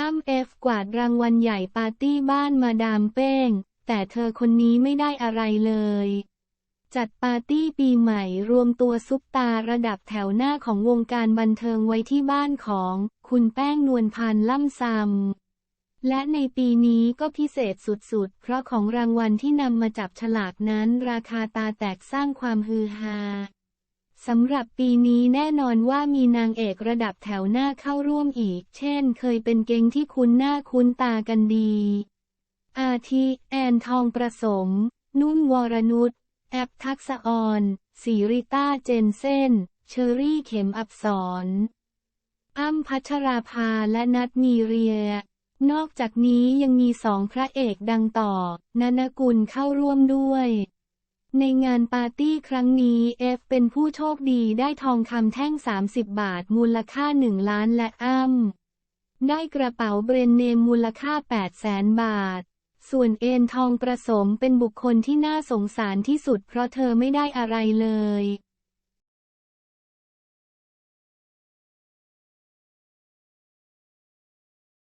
อ้ำเอฟกวาดรางวัลใหญ่ปาร์ตี้บ้านมาดามเป้ง แต่เธอคนนี้ไม่ได้อะไรเลย จัดปาร์ตี้ปีใหม่รวมตัวซุปตาระดับแถวหน้าของวงการบันเทิงไว้ที่บ้านของ คุณแป้งนวลพันธ์ล่ำซำและในปีนี้ก็พิเศษสุดๆ เพราะของรางวัลที่นำมาจับฉลากนั้นราคาตาแตกสร้างความฮือฮา สำหรับปีนี้แน่นอนว่ามีนางเอกระดับแถวหน้าเข้าร่วมอีก เช่นเคยเป็นเกงที่คุ้นหน้าคุ้นตากันดี อาทิแอนทองประสม นุ่นวรนุช แอปทักษออนสีริต้าเจนเซนเชอรี่เข็มอับสรอ้ำพัชราภาและนัทมีเรีย นอกจากนี้ยังมีสองพระเอกดังต่อนนกุลเข้าร่วมด้วย ในงานปาร์ตี้ครั้งนี้เอฟเป็นผู้โชคดีได้ทองคำแท่ง 30 บาทมูลค่า 1 ล้านและอ้ำได้กระเป๋าเบรนเนมมูลค่า 8 0แสนบาท ส่วนเอ็นทองประสมเป็นบุคคลที่น่าสงสารที่สุดเพราะเธอไม่ได้อะไรเลย